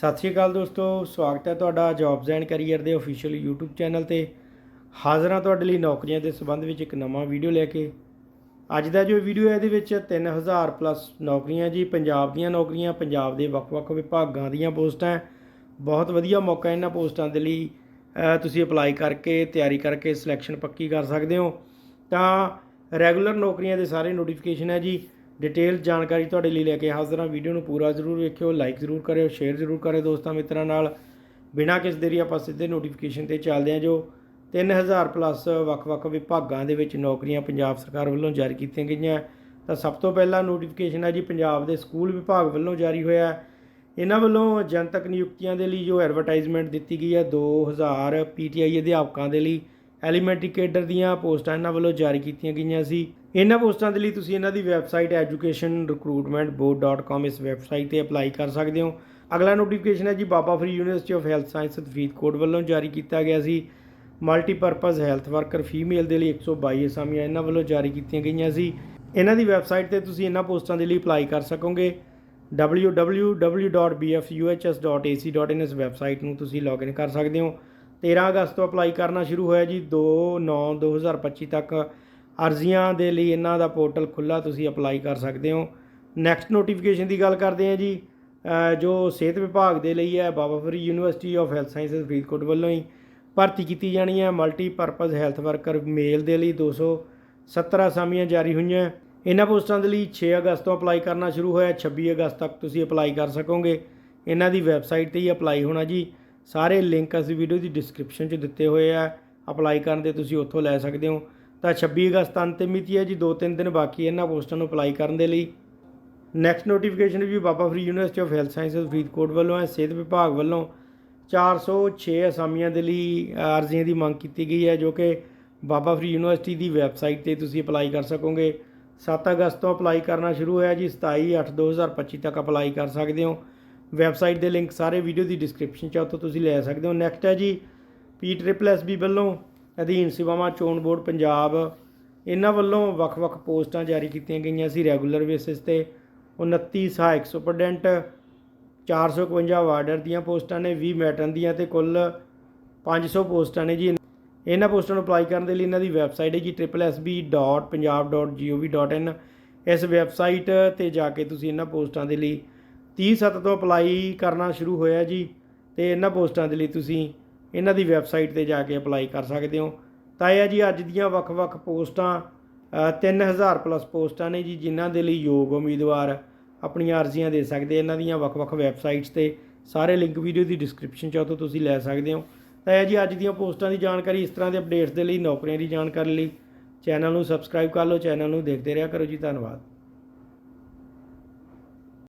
ਸਤਿ ਸ਼੍ਰੀ ਅਕਾਲ ਦੋਸਤੋ, ਸਵਾਗਤ ਹੈ ਤੁਹਾਡਾ ਜੌਬਸ ਐਂਡ ਕੈਰੀਅਰ ਦੇ ਅਫੀਸ਼ੀਅਲ YouTube ਚੈਨਲ ਤੇ। ਹਾਜ਼ਰ ਹਾਂ ਤੁਹਾਡੇ ਲਈ ਨੌਕਰੀਆਂ ਦੇ ਸੰਬੰਧ ਵਿੱਚ ਇੱਕ ਨਵਾਂ ਵੀਡੀਓ ਲੈ ਕੇ। ਅੱਜ ਦਾ ਜੋ ਵੀਡੀਓ ਹੈ, ਇਹਦੇ ਵਿੱਚ 3000 ਪਲੱਸ ਨੌਕਰੀਆਂ ਜੀ, ਪੰਜਾਬ ਦੀਆਂ ਨੌਕਰੀਆਂ, ਪੰਜਾਬ ਦੇ ਵੱਖ-ਵੱਖ ਵਿਭਾਗਾਂ ਦੀਆਂ ਪੋਸਟਾਂ। ਬਹੁਤ ਵਧੀਆ ਮੌਕਾ ਇਹਨਾਂ ਪੋਸਟਾਂ ਦੇ ਲਈ। ਤੁਸੀਂ ਅਪਲਾਈ ਕਰਕੇ, ਤਿਆਰੀ ਕਰਕੇ ਸਿਲੈਕਸ਼ਨ ਪੱਕੀ ਕਰ ਸਕਦੇ ਹੋ। ਤਾਂ ਰੈਗੂਲਰ ਨੌਕਰੀਆਂ ਦੇ ਸਾਰੇ ਨੋਟੀਫਿਕੇਸ਼ਨ ਹੈ ਜੀ। ਡਿਟੇਲ ਜਾਣਕਾਰੀ ਤੁਹਾਡੇ ਲਈ ਲੈ ਕੇ ਹਾਜ਼ਰ ਹਾਂ। ਵੀਡੀਓ ਨੂੰ ਪੂਰਾ ਜ਼ਰੂਰ ਵੇਖਿਓ ਲਾਈਕ ਜ਼ਰੂਰ ਕਰਿਓ ਸ਼ੇਅਰ ਜ਼ਰੂਰ ਕਰਿਓ ਦੋਸਤਾਂ ਮਿੱਤਰਾਂ ਨਾਲ। ਬਿਨਾਂ ਕਿਸ ਦੇਰੀ ਆਪਾਂ ਸਿੱਧੇ ਨੋਟੀਫਿਕੇਸ਼ਨ ਤੇ ਚੱਲਦੇ ਹਾਂ ਜੋ 3000 ਪਲੱਸ ਵੱਖ-ਵੱਖ ਵਿਭਾਗਾਂ ਦੇ ਵਿੱਚ ਨੌਕਰੀਆਂ ਪੰਜਾਬ ਸਰਕਾਰ ਵੱਲੋਂ ਜਾਰੀ ਕੀਤੀਆਂ ਗਈਆਂ। ਤਾਂ ਸਭ ਤੋਂ ਪਹਿਲਾ ਨੋਟੀਫਿਕੇਸ਼ਨ ਹੈ ਜੀ, ਪੰਜਾਬ ਦੇ ਸਕੂਲ ਵਿਭਾਗ ਵੱਲੋਂ ਜਾਰੀ ਹੋਇਆ ਇਹਨਾਂ ਵੱਲੋਂ ਜਨਤਕ ਨਿਯੁਕਤੀਆਂ ਦੇ ਲਈ ਜੋ ਐਡਵਰਟਾਈਜ਼ਮੈਂਟ ਦਿੱਤੀ ਗਈ ਹੈ 2000 ਪੀਟੀਆਈ ਅਧਿਆਪਕਾਂ ਦੇ ਲਈ। ਐਲੀਮੈਂਟਰੀ ਕੇਡਰ ਦੀਆਂ ਪੋਸਟਾਂ ਇਹਨਾਂ ਵੱਲੋਂ ਜਾਰੀ ਕੀਤੀਆਂ ਗਈਆਂ ਸੀ। ਇਹਨਾਂ ਪੋਸਟਾਂ ਦੇ ਲਈ ਤੁਸੀਂ ਇਹਨਾਂ ਦੀ ਵੈਬਸਾਈਟ educationrecruitmentboard.com ਇਸ ਵੈਬਸਾਈਟ ਤੇ ਅਪਲਾਈ ਕਰ ਸਕਦੇ ਹੋ। ਅਗਲਾ ਨੋਟੀਫਿਕੇਸ਼ਨ ਹੈ ਜੀ, Baba Farid university of health science Faridkot ਵੱਲੋਂ ਜਾਰੀ ਕੀਤਾ ਗਿਆ ਸੀ। ਮਲਟੀਪਰਪਸ ਹੈਲਥ ਵਰਕਰ ਫੀਮੇਲ ਦੇ ਲਈ 122 ਅਸਾਮੀਆਂ ਇਹਨਾਂ ਵੱਲੋਂ ਜਾਰੀ ਕੀਤੀਆਂ ਗਈਆਂ ਸੀ। ਇਹਨਾਂ ਦੀ ਵੈਬਸਾਈਟ ਤੇ ਤੁਸੀਂ ਇਹਨਾਂ ਪੋਸਟਾਂ ਦੇ ਲਈ ਅਪਲਾਈ ਕਰ ਸਕੋਗੇ। www.bfuhs.ac.in ਇਸ ਵੈਬਸਾਈਟ ਨੂੰ ਤੁਸੀਂ ਲੌਗਇਨ ਕਰ ਸਕਦੇ ਹੋ। 13 ਅਗਸਤ ਤੋਂ ਅਪਲਾਈ ਕਰਨਾ ਸ਼ੁਰੂ ਹੋਇਆ ਜੀ 2/9/2025 ਤੱਕ। ਅਰਜ਼ੀਆਂ ਦੇ ਲਈ ਇਹਨਾਂ ਦਾ ਪੋਰਟਲ ਖੁੱਲਾ ਤੁਸੀਂ ਅਪਲਾਈ ਕਰ ਸਕਦੇ ਹੋ। ਨੈਕਸਟ ਨੋਟੀਫਿਕੇਸ਼ਨ ਦੀ ਗੱਲ ਕਰਦੇ ਹਾਂ ਜੀ। ਜੋ ਸਿਹਤ ਵਿਭਾਗ ਦੇ ਲਈ ਹੈ, Baba Farid university of health sciences Faridkot ਵੱਲੋਂ ਹੀ ਭਰਤੀ ਕੀਤੀ ਜਾਣੀ ਹੈ। ਮਲਟੀਪਰਪਸ ਹੈਲਥ ਵਰਕਰ ਮੇਲ ਦੇ ਲਈ 270 ਅਸਾਮੀਆਂ ਜਾਰੀ ਹੋਈਆਂ। ਇਹਨਾਂ ਪੋਸਟਾਂ ਦੇ ਲਈ 6 ਅਗਸਤ ਤੋਂ ਅਪਲਾਈ ਕਰਨਾ ਸ਼ੁਰੂ ਹੋਇਆ। 26 ਅਗਸਤ ਤੱਕ ਤੁਸੀਂ ਅਪਲਾਈ ਕਰ ਸਕੋਗੇ। ਇਹਨਾਂ ਦੀ ਵੈਬਸਾਈਟ ਤੇ ਹੀ ਅਪਲਾਈ ਹੋਣਾ ਜੀ। ਸਾਰੇ ਲਿੰਕ ਅਸੀਂ ਵੀਡੀਓ ਦੀ ਡਿਸਕ੍ਰਿਪਸ਼ਨ 'ਚ ਦਿੱਤੇ ਹੋਏ ਆ। ਅਪਲਾਈ ਕਰਨ ਦੇ ਤੁਸੀਂ ਉੱਥੋਂ ਲੈ ਸਕਦੇ ਹੋ। ਤਾਂ 26 ਅਗਸਤ ਅੰਤਿਮ ਮਿਤੀ ਹੈ ਜੀ 2-3 ਦਿਨ ਬਾਕੀ ਇਹਨਾਂ ਪੋਸਟਾਂ ਨੂੰ ਅਪਲਾਈ ਕਰਨ ਦੇ ਲਈ। Next notification we Baba Farid university of health sciences Faridkot ਵੱਲੋਂ ਹੈ। ਸਿਹਤ ਵਿਭਾਗ ਵੱਲੋਂ 406 ਅਸਾਮੀਆਂ ਦੇ ਲਈ ਅਰਜ਼ੀਆਂ ਦੀ ਮੰਗ ਕੀਤੀ ਗਈ ਹੈ ਜੋ ਕਿ ਬਾਬਾ ਫਰੀ ਯੂਨੀਵਰਸਿਟੀ ਦੀ ਵੈਬਸਾਈਟ ਤੇ ਤੁਸੀਂ ਅਪਲਾਈ ਕਰ ਸਕੋਗੇ। 7 ਅਗਸਤ ਤੋਂ ਅਪਲਾਈ ਕਰਨਾ ਸ਼ੁਰੂ ਹੋਇਆ ਜੀ 27/8/2025 ਤੱਕ ਅਪਲਾਈ ਕਰ ਸਕਦੇ ਹੋ। ਵੈਬਸਾਈਟ ਦੇ ਲਿੰਕ ਸਾਰੇ ਵੀਡੀਓ ਦੀ ਡਿਸਕ੍ਰਿਪਸ਼ਨ 'ਚ ਆ, ਉੱਥੋਂ ਤੁਸੀਂ ਲੈ ਸਕਦੇ ਹੋ। ਨੈਕਸਟ ਹੈ ਜੀ ਪੀ ਟ੍ਰਿਪਲ ਐਸ ਬੀ ਵੱਲੋਂ ਅਧੀਨ ਸੇਵਾਵਾਂ, ਚੋਣ ਬੋਰਡ, ਪੰਜਾਬ, ਇਹਨਾਂ ਵੱਲੋਂ ਵੱਖ-ਵੱਖ ਪੋਸਟਾਂ ਜਾਰੀ ਕੀਤੀਆਂ ਗਈਆਂ ਸੀ ਰੈਗੂਲਰ ਬੇਸਿਸ ਤੇ। 29 ਸਹਾਇਕ ਸੁਪਰਡੈਂਟ 451 ਵਾਰਡਰ ਦੀਆਂ ਪੋਸਟਾਂ ਨੇ 20 ਮੈਟਰਨ ਦੀਆਂ ਤੇ ਕੁੱਲ 500 ਪੋਸਟਾਂ ਨੇ ਜੀ। ਇਹਨਾਂ ਪੋਸਟਾਂ ਨੂੰ ਅਪਲਾਈ ਕਰਨ ਦੇ ਲਈ ਇਹਨਾਂ ਦੀ ਵੈਬਸਾਈਟ ਹੈ ਜੀ www.punjab.gov.in ਇਸ ਵੈਬਸਾਈਟ ਤੇ ਜਾ ਕੇ ਤੁਸੀਂ ਇਹਨਾਂ ਪੋਸਟਾਂ ਦੇ ਲਈ 30 ਸੱਤ ਤੋਂ ਅਪਲਾਈ ਕਰਨਾ ਸ਼ੁਰੂ ਹੋਇਆ ਜੀ ਤੇ ਇਹਨਾਂ ਪੋਸਟਾਂ ਦੇ ਲਈ ਤੁਸੀਂ ਇਹਨਾਂ ਦੀ ਵੈਬਸਾਈਟ ਤੇ ਜਾ ਕੇ ਅਪਲਾਈ ਕਰ ਸਕਦੇ ਹੋ। ਤਾਂ ਇਹ ਹੈ ਜੀ ਅੱਜ ਦੀਆਂ ਵੱਖ-ਵੱਖ ਪੋਸਟਾਂ ਅ, 3000 ਪਲੱਸ ਪੋਸਟਾਂ ਨੇ ਜੀ ਜਿਨ੍ਹਾਂ ਦੇ ਲਈ ਯੋਗ ਉਮੀਦਵਾਰ ਆਪਣੀਆਂ ਅਰਜ਼ੀਆਂ ਦੇ ਸਕਦੇ ਇਹਨਾਂ ਦੀਆਂ ਵੱਖ-ਵੱਖ ਵੈਬਸਾਈਟਸ ਤੇ ਸਾਰੇ ਲਿੰਕ ਵੀਡੀਓ ਦੀ ਡਿਸਕ੍ਰਿਪਸ਼ਨ 'ਚ ਆ, ਤੋਂ ਤੁਸੀਂ ਲੈ ਸਕਦੇ ਹੋ। ਤਾਂ ਇਹ ਜੀ ਅੱਜ ਦੀਆਂ ਪੋਸਟਾਂ ਦੀ ਜਾਣਕਾਰੀ ਇਸ ਤਰ੍ਹਾਂ ਦੇ ਅਪਡੇਟਸ ਦੇ ਲਈ ਨੌਕਰੀਆਂ ਦੀ ਜਾਣਕਾਰੀ ਲਈ। ਚੈਨਲ ਨੂੰ ਸਬਸਕ੍ਰਾਈਬ ਕਰ ਲਓ ਚੈਨਲ ਨੂੰ ਦੇਖਦੇ ਰਿਹਾ ਕਰੋ ਜੀ। ਧੰਨਵਾਦ।